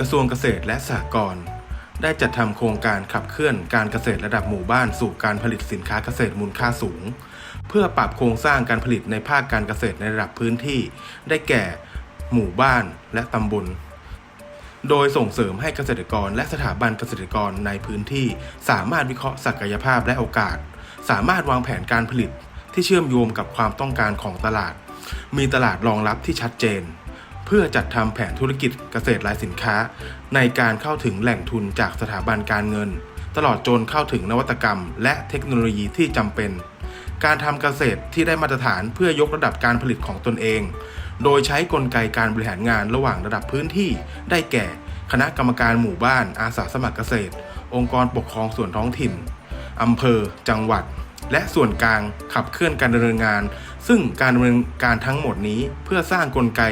กระทรวงเกษตรและสหกรณ์ได้จัดทำโครงการขับเคลื่อนการเกษตรระดับหมู่บ้านสู่การผลิตสินค้าเกษตรมูลค่าสูง เพื่อปรับโครงสร้างการผลิตในภาคการเกษตรในระดับพื้นที่ ได้แก่ หมู่บ้านและตำบล โดยส่งเสริมให้เกษตรกรและสถาบันเกษตรกรในพื้นที่ สามารถวิเคราะห์ศักยภาพและโอกาส สามารถวางแผนการผลิตที่เชื่อมโยงกับความต้องการของตลาด มีตลาดรองรับที่ชัดเจน เพื่อจัดทำแผนธุรกิจเกษตรรายสินค้า ในการเข้าถึงแหล่งทุนจากสถาบันการเงิน ตลอดจนเข้าถึงนวัตกรรม และเทคโนโลยีที่จำเป็น การทำเกษตรที่ได้มาตรฐานเพื่อยกระดับการผลิตของตนเอง โดยใช้กลไกการบริหารงานระหว่างระดับพื้นที่ ได้แก่ คณะกรรมการหมู่บ้าน อาสาสมัครเกษตร องค์กรปกครองส่วนท้องถิ่นอำเภอ จังหวัด และส่วนกลางขับเคลื่อนการดำเนินงาน ซึ่งการดำเนินการทั้งหมดนี้เพื่อสร้างกลไก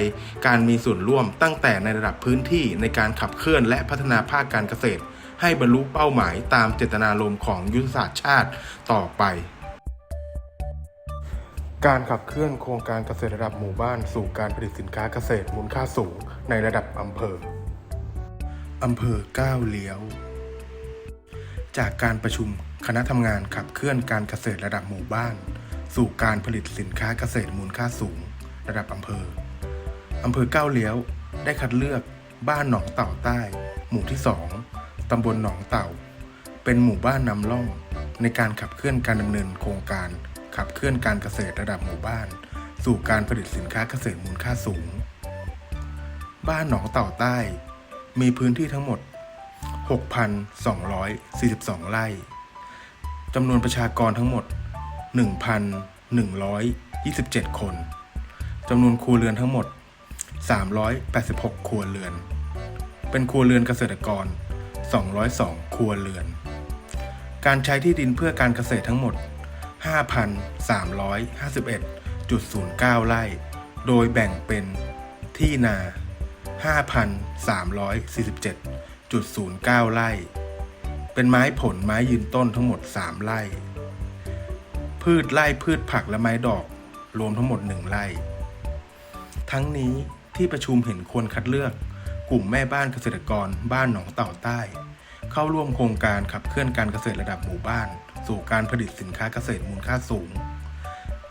การมีส่วนร่วมตั้งแต่ในระดับพื้นที่ในการขับเคลื่อนและพัฒนาภาคการเกษตร ให้บรรลุเป้าหมายตามเจตนารมณ์ของยุทธศาสตร์ชาติต่อไป การขับเคลื่อนโครงการเกษตรระดับหมู่บ้านสู่การผลิตสินค้าเกษตรมูลค่าสูงในระดับอำเภออำเภอก้าวเลี้ยว จากการประชุมคณะทำงานขับเคลื่อนการเกษตรระดับหมู่บ้าน สู่การผลิตสินค้าเกษตรมูลค่าสูง ระดับอำเภอ อำเภอก้าวเลี้ยว ได้คัดเลือกบ้านหนองเต่าใต้ หมู่ที่ 2 ตำบลหนองเต่า เป็นหมู่บ้านนำร่องในการขับเคลื่อนการดำเนินโครงการ ขับเคลื่อนการเกษตรระดับหมู่บ้าน สู่การผลิตสินค้าเกษตรมูลค่าสูง บ้านหนองเต่าใต้ มีพื้นที่ทั้งหมด 6,242 ไร่จำนวนประชากรทั้งหมด 1,127 คน จำนวนครัวเรือนทั้งหมด 386 ครัวเรือน เป็นครัวเรือนเกษตรกร 202 ครัวเรือน การใช้ที่ดินเพื่อการเกษตรทั้งหมด 5,351.09 ไร่ โดยแบ่งเป็นที่นา 5,347.09 ไร่ เป็นไม้ผลไม้ยืนต้นทั้งหมด 3 ไร่ พืชไร่พืชผักและไม้ดอก รวมทั้งหมด1ไร่ ทั้งนี้ที่ประชุมเห็นควรคัดเลือก กลุ่มแม่บ้านเกษตรกร บ้านหนองเต่าใต้ เข้าร่วมโครงการขับเคลื่อนการเกษตรระดับหมู่บ้าน สู่การผลิตสินค้าเกษตรมูลค่าสูง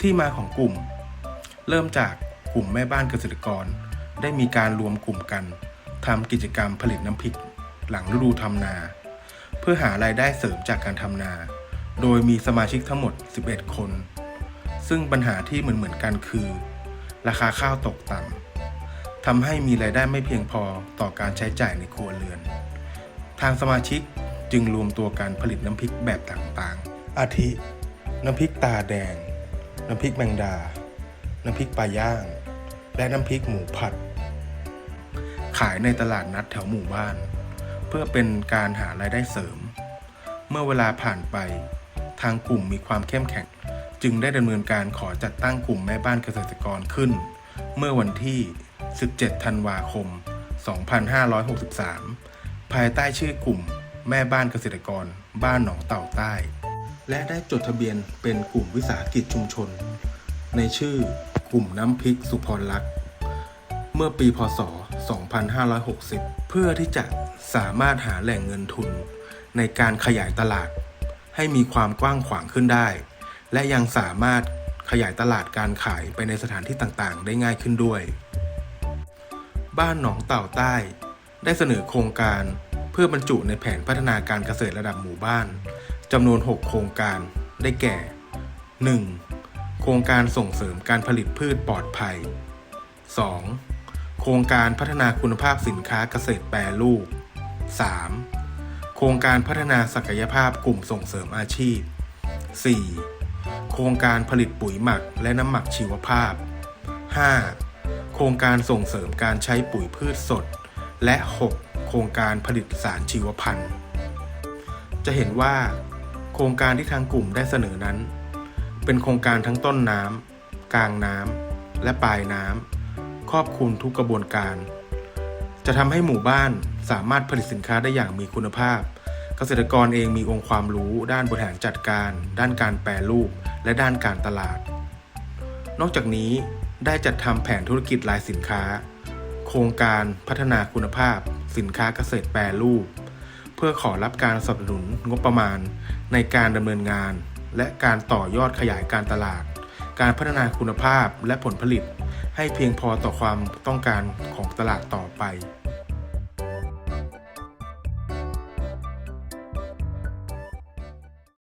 ที่มาของกลุ่ม เริ่มจากกลุ่มแม่บ้านเกษตรกร ได้มีการรวมกลุ่มกันทำกิจกรรมผลิตน้ำพริก หลังฤดูทำนา เพื่อหารายได้เสริมจากการทำนา โดยมีสมาชิกทั้งหมด 11 คน ซึ่งปัญหาที่เหมือนเหมือนๆกันคือ ราคาข้าวตกต่ำทำให้มีรายได้ไม่เพียงพอต่อการใช้จ่ายในครัวเรือน ทางสมาชิกจึงรวมตัวกันผลิตน้ำพริกแบบต่างๆ อาทิ น้ำพริกตาแดง น้ำพริกแมงดา น้ำพริกปลาย่าง และน้ำพริกหมูผัด ขายในตลาดนัดแถวหมู่บ้าน เพื่อเป็นการหารายได้เสริม เมื่อเวลาผ่านไป ทางกลุ่มมีความเข้มแข็ง จึงได้ดำเนินการขอจัดตั้งกลุ่มแม่บ้านเกษตรกรขึ้น เมื่อวันที่ 17 ธันวาคม 2563 ภายใต้ชื่อกลุ่มแม่บ้านเกษตรกร บ้านหนองเต่าใต้ และได้จดทะเบียนเป็นกลุ่มวิสาหกิจชุมชน ในชื่อกลุ่มน้ำพริกสุพรลักษ์เมื่อปีพศ 2560 เพื่อที่จะสามารถหาแหล่งเงินทุน ในการขยายตลาด ให้มีความกว้างขวางขึ้นได้ และยังสามารถขยายตลาดการขายไปในสถานที่ต่างๆ ได้ง่ายขึ้นด้วย บ้านหนองเต่าใต้ ได้เสนอโครงการเพื่อบรรจุในแผนพัฒนาการเกษตรระดับหมู่บ้านจำนวน 6 โครงการได้แก่ 1. โครงการส่งเสริมการผลิตพืชปลอดภัย 2. โครงการพัฒนาคุณภาพสินค้าเกษตรแปรรูป 3. โครงการพัฒนาศักยภาพกลุ่มส่งเสริมอาชีพ 4. โครงการผลิตปุ๋ยหมักและน้ำหมักชีวภาพ 5. โครงการส่งเสริมการใช้ปุ๋ยพืชสด และ 6. โครงการผลิตสารชีวพันธุ์ จะเห็นว่า โครงการที่ทางกลุ่มได้เสนอนั้น เป็นโครงการทั้งต้นน้ำกลางน้ำและปลายน้ำครอบคลุมทุกกระบวนการ จะทำให้หมู่บ้าน สามารถผลิตสินค้าได้อย่างมีคุณภาพ เกษตรกรเองมีองค์ความรู้ ด้านบริหารจัดการ ด้านการแปรรูป และด้านการตลาด นอกจากนี้ได้จัดทำแผนธุรกิจรายสินค้าโคครงการพัฒนาคุณภาพ สินค้าเกษตรแปรรูป เพื่อขอรับการสนับสนุนงบประมาณ ในการดำเนินงาน และการต่อยอดขยายการตลาด การพัฒนาคุณภาพและผลผลิต ให้เพียงพอต่อความต้องการของตลาดต่อไป